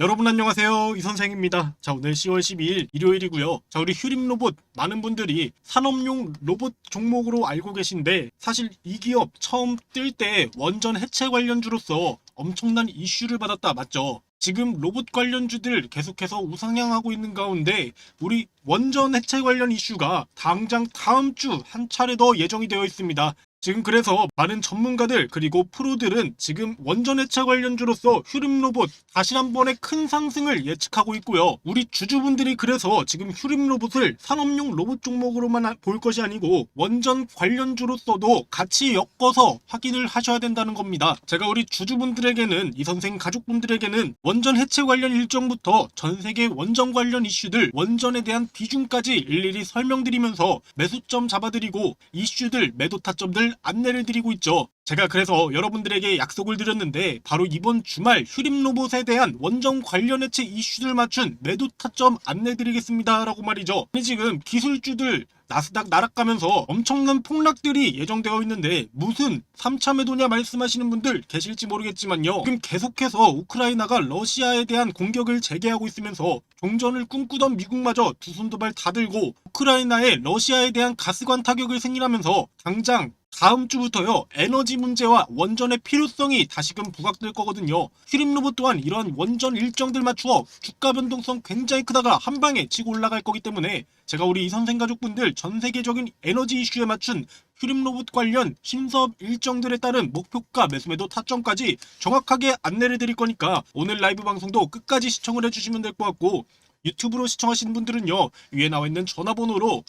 여러분 안녕하세요. 이 선생입니다. 자 오늘 10월 12일 일요일이고요. 자 우리 휴림 로봇 많은 분들이 산업용 로봇 종목으로 알고 계신데 사실 이 기업 처음 뜰 때 원전 해체 관련주로서 엄청난 이슈를 받았다. 맞죠? 지금 로봇 관련주들 계속해서 우상향하고 있는 가운데 우리 원전 해체 관련 이슈가 당장 다음 주 한 차례 더 예정이 되어 있습니다 지금 그래서 많은 전문가들 그리고 프로들은 지금 원전 해체 관련주로서 휴림 로봇 다시 한 번의 큰 상승을 예측하고 있고요. 우리 주주분들이 그래서 지금 휴림 로봇을 산업용 로봇 종목으로만 아- 볼 것이 아니고 원전 관련주로서도 같이 엮어서 확인을 하셔야 된다는 겁니다. 제가 우리 주주분들에게는 이 선생 가족분들에게는 원전 해체 관련 일정부터 전 세계 원전 관련 이슈들 원전에 대한 비중까지 일일이 설명드리면서 매수점 잡아드리고 이슈들 매도 타점들 안내를 드리고 있죠. 제가 그래서 여러분들에게 약속을 드렸는데 바로 이번 주말 휴림 로봇에 대한 원전 관련 해체 이슈들 맞춘 매도 타점 안내드리겠습니다 라고 말이죠. 아니, 지금 기술주들 나스닥 나락가면서 엄청난 폭락들이 예정되어 있는데 무슨 3차 매도냐 말씀하시는 분들 계실지 모르겠지만요. 지금 계속해서 우크라이나가 러시아에 대한 공격을 재개하고 있으면서 종전을 꿈꾸던 미국마저 두 손 두 발 다 들고 우크라이나에 러시아에 대한 가스관 타격을 승인하면서 당장 다음 주부터요 에너지 문제와 원전의 필요성이 다시금 부각될 거거든요. 휴림 로봇 또한 이러한 원전 일정들 맞추어 주가 변동성 굉장히 크다가 한 방에 치고 올라갈 거기 때문에 제가 우리 이 선생 가족분들 전 세계적인 에너지 이슈에 맞춘 휴림 로봇 관련 신사업 일정들에 따른 목표가 매수매도 타점까지 정확하게 안내를 드릴 거니까 오늘 라이브 방송도 끝까지 시청을 해주시면 될 것 같고 유튜브로 시청하시는 분들은요 위에 나와 있는 전화번호로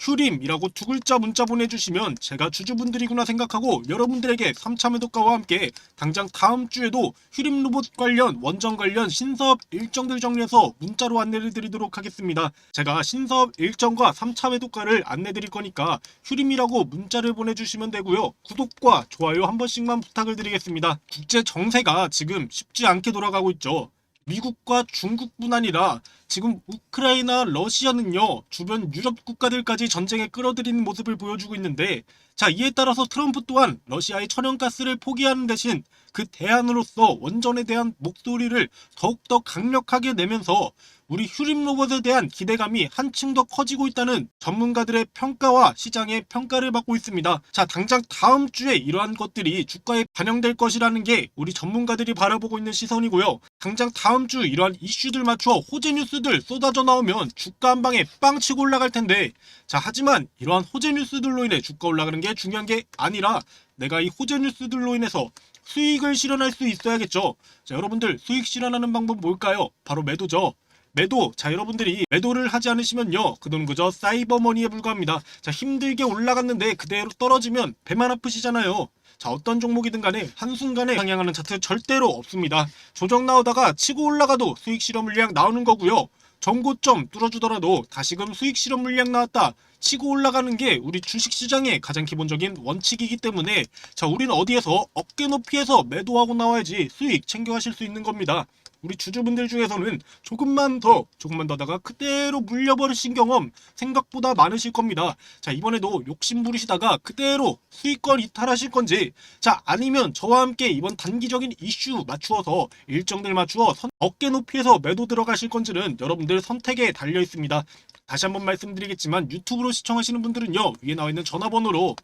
휴림이라고 두 글자 문자 보내주시면 제가 주주분들이구나 생각하고 여러분들에게 3차 매도가와 함께 당장 다음 주에도 휴림 로봇 관련 원전 관련 신사업 일정들 정리해서 문자로 안내를 드리도록 하겠습니다. 제가 신사업 일정과 3차 매도가를 안내 드릴 거니까 휴림이라고 문자를 보내주시면 되고요. 구독과 좋아요 한 번씩만 부탁을 드리겠습니다. 국제 정세가 지금 쉽지 않게 돌아가고 있죠. 미국과 중국뿐 아니라 지금 우크라이나, 러시아는요 주변 유럽 국가들까지 전쟁에 끌어들이는 모습을 보여주고 있는데 자 이에 따라서 트럼프 또한 러시아의 천연가스를 포기하는 대신 그 대안으로서 원전에 대한 목소리를 더욱더 강력하게 내면서 우리 휴림 로봇에 대한 기대감이 한층 더 커지고 있다는 전문가들의 평가와 시장의 평가를 받고 있습니다. 자, 당장 다음 주에 이러한 것들이 주가에 반영될 것이라는 게 우리 전문가들이 바라보고 있는 시선이고요. 당장 다음 주 이러한 이슈들 맞춰 호재 뉴스들 쏟아져 나오면 주가 한 방에 빵 치고 올라갈 텐데 자, 하지만 이러한 호재 뉴스들로 인해 주가 올라가는 게 중요한 게 아니라 내가 이 호재 뉴스들로 인해서 수익을 실현할 수 있어야겠죠. 자, 여러분들 수익 실현하는 방법 뭘까요? 바로 매도죠. 매도. 자 여러분들이 매도를 하지 않으시면요. 그 돈 그저 사이버머니에 불과합니다. 자 힘들게 올라갔는데 그대로 떨어지면 배만 아프시잖아요. 자 어떤 종목이든 간에 한순간에 상향하는 차트 절대로 없습니다. 조정 나오다가 치고 올라가도 수익 실현 물량 나오는 거고요. 정고점 뚫어주더라도 다시금 수익 실현 물량 나왔다 치고 올라가는 게 우리 주식시장의 가장 기본적인 원칙이기 때문에 자 우리는 어디에서 어깨 높이에서 매도하고 나와야지 수익 챙겨가실 수 있는 겁니다 우리 주주분들 중에서는 조금만 더 조금만 더 하다가 그대로 물려버리신 경험 생각보다 많으실 겁니다. 자 이번에도 욕심 부리시다가 그대로 수익권 이탈하실 건지 자 아니면 저와 함께 이번 단기적인 이슈 맞추어서 일정들 맞추어 선- 어깨 높이에서 매도 들어가실 건지는 여러분들 선택에 달려 있습니다. 다시 한번 말씀드리겠지만 유튜브로 시청하시는 분들은요 위에 나와 있는 전화번호로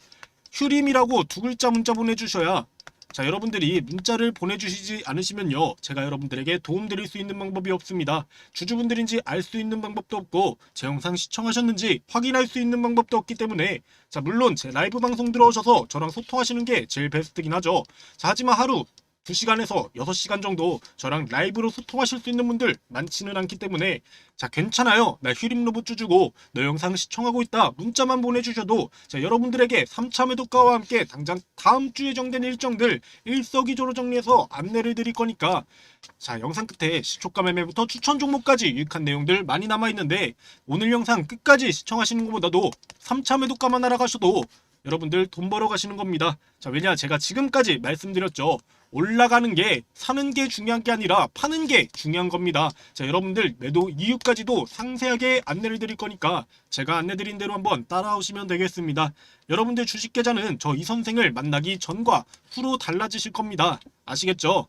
휴림이라고 두 글자 문자 보내주셔야 자 여러분들이 문자를 보내주시지 않으시면요 제가 여러분들에게 도움드릴 수 있는 방법이 없습니다. 주주분들인지 알 수 있는 방법도 없고 제 영상 시청하셨는지 확인할 수 있는 방법도 없기 때문에 자 물론 제 라이브 방송 들어오셔서 저랑 소통하시는 게 제일 베스트긴 하죠. 자 하지만 하루 2시간에서 6시간 정도 저랑 라이브로 소통하실 수 있는 분들 많지는 않기 때문에 자 괜찮아요. 나 휴림 로봇 주주고 너 영상 시청하고 있다. 문자만 보내주셔도 자 여러분들에게 3차 매도가와 함께 당장 다음 주에 정된 일정들 일석이조로 정리해서 안내를 드릴 거니까 자 영상 끝에 시초가 매매부터 추천 종목까지 유익한 내용들 많이 남아있는데 오늘 영상 끝까지 시청하시는 것보다도 3차 매도가만 알아가셔도 여러분들 돈 벌어 가시는 겁니다. 자, 왜냐 제가 지금까지 말씀드렸죠. 올라가는 게 사는 게 중요한 게 아니라 파는 게 중요한 겁니다. 자, 여러분들 매도 이유까지도 상세하게 안내를 드릴 거니까 제가 안내 드린 대로 한번 따라오시면 되겠습니다. 여러분들 주식 계좌는 저 이 선생을 만나기 전과 후로 달라지실 겁니다. 아시겠죠?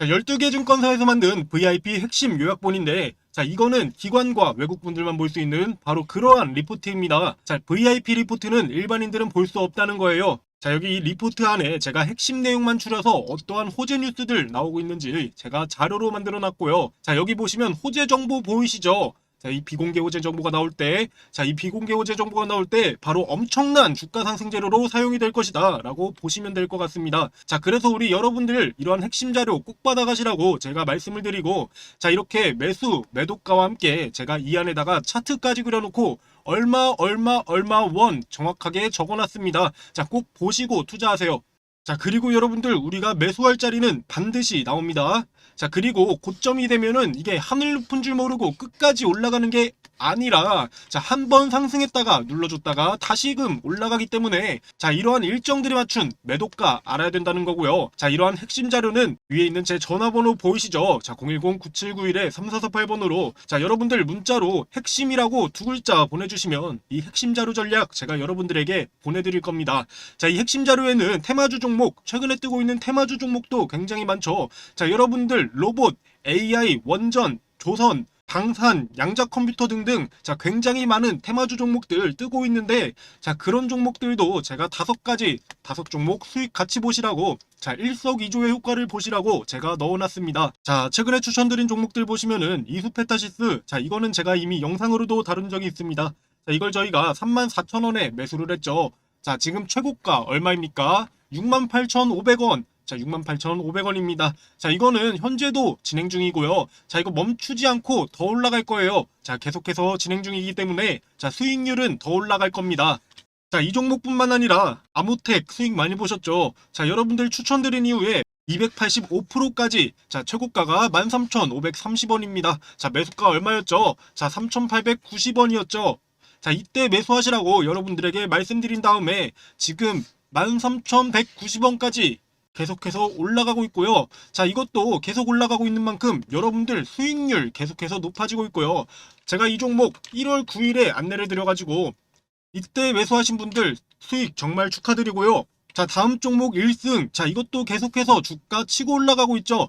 자, 12개 증권사에서 만든 VIP 핵심 요약본인데 자, 이거는 기관과 외국분들만 볼 수 있는 바로 그러한 리포트입니다. 자, VIP 리포트는 일반인들은 볼 수 없다는 거예요. 자, 여기 이 리포트 안에 제가 핵심 내용만 추려서 어떠한 호재 뉴스들 나오고 있는지 제가 자료로 만들어 놨고요. 자, 여기 보시면 호재 정보 보이시죠? 자, 이 비공개 호재 정보가 나올 때, 자, 이 비공개 호재 정보가 나올 때 바로 엄청난 주가 상승 재료로 사용이 될 것이다 라고 보시면 될 것 같습니다. 자, 그래서 우리 여러분들 이러한 핵심 자료 꼭 받아가시라고 제가 말씀을 드리고, 자, 이렇게 매수, 매도가와 함께 제가 이 안에다가 차트까지 그려놓고 얼마, 얼마, 얼마 원 정확하게 적어놨습니다. 자, 꼭 보시고 투자하세요. 자, 그리고 여러분들 우리가 매수할 자리는 반드시 나옵니다. 자, 그리고 고점이 되면은 이게 하늘 높은 줄 모르고 끝까지 올라가는 게 아니라 자, 한 번 상승했다가 눌러줬다가 다시금 올라가기 때문에 자, 이러한 일정들에 맞춘 매도가 알아야 된다는 거고요. 자, 이러한 핵심 자료는 위에 있는 제 전화번호 보이시죠? 자, 010-9791-3448번으로 자, 여러분들 문자로 핵심이라고 두 글자 보내주시면 이 핵심 자료 전략 제가 여러분들에게 보내드릴 겁니다. 자, 이 핵심 자료에는 테마주 종목, 최근에 뜨고 있는 테마주 종목도 굉장히 많죠. 자, 여러분들 로봇, AI, 원전, 조선, 방산, 양자 컴퓨터 등등 자 굉장히 많은 테마주 종목들 뜨고 있는데 자 그런 종목들도 제가 다섯 가지 다섯 종목 수익 같이 보시라고 자 일석이조의 효과를 보시라고 제가 넣어놨습니다. 자 최근에 추천드린 종목들 보시면은 이수페타시스 자 이거는 제가 이미 영상으로도 다룬 적이 있습니다. 자 이걸 저희가 34,000원에 매수를 했죠. 자 지금 최고가 얼마입니까? 68,500원. 자, 68,500원입니다. 자, 이거는 현재도 진행 중이고요. 자, 이거 멈추지 않고 더 올라갈 거예요. 자, 계속해서 진행 중이기 때문에 자, 수익률은 더 올라갈 겁니다. 자, 이 종목뿐만 아니라 아무텍 수익 많이 보셨죠? 자, 여러분들 추천드린 이후에 285%까지 자 최고가가 13,530원입니다. 자 매수가 얼마였죠? 자 3,890원이었죠. 자 이때 매수하시라고 여러분들에게 말씀드린 다음에 지금 13,190원까지 계속해서 올라가고 있고요. 자, 이것도 계속 올라가고 있는 만큼 여러분들 수익률 계속해서 높아지고 있고요. 제가 이 종목 1월 9일에 안내를 드려가지고 이때 매수하신 분들 수익 정말 축하드리고요. 자, 다음 종목 1승. 자, 이것도 계속해서 주가 치고 올라가고 있죠.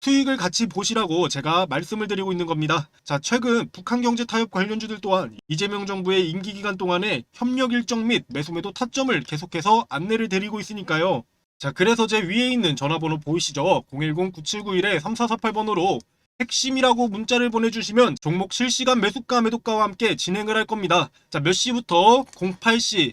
수익을 같이 보시라고 제가 말씀을 드리고 있는 겁니다. 자, 최근 북한 경제 타협 관련주들 또한 이재명 정부의 임기 기간 동안에 협력 일정 및 매수매도 타점을 계속해서 안내를 드리고 있으니까요. 자, 그래서 제 위에 있는 전화번호 보이시죠? 010-9791-3448번으로 핵심이라고 문자를 보내주시면 종목 실시간 매수가 매도가와 함께 진행을 할 겁니다. 자, 몇 시부터 08시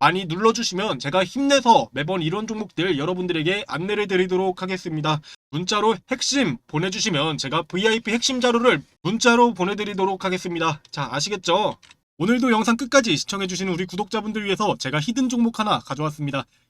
많이 눌러주시면 제가 힘내서 매번 이런 종목들 여러분들에게 안내를 드리도록 하겠습니다. 문자로 핵심 보내주시면 제가 VIP 핵심 자료를 문자로 보내드리도록 하겠습니다. 자, 아시겠죠? 오늘도 영상 끝까지 시청해주시는 우리 구독자분들 위해서 제가 히든 종목 하나 가져왔습니다.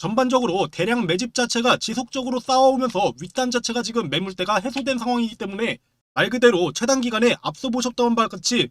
전반적으로 대량 매집 자체가 지속적으로 쌓아오면서 윗단 자체가 지금 매물대가 해소된 상황이기 때문에 말 그대로 최단 기간에 앞서 보셨던 바와 같이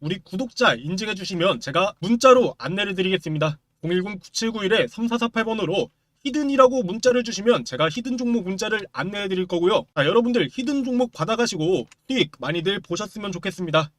우리 구독자 인증해 주시면 제가 문자로 안내를 드리겠습니다. 010-9791-3448번으로 히든이라고 문자를 주시면 제가 히든 종목 문자를 안내해 드릴 거고요. 자, 여러분들 히든 종목 받아가시고 수익 많이들 보셨으면 좋겠습니다.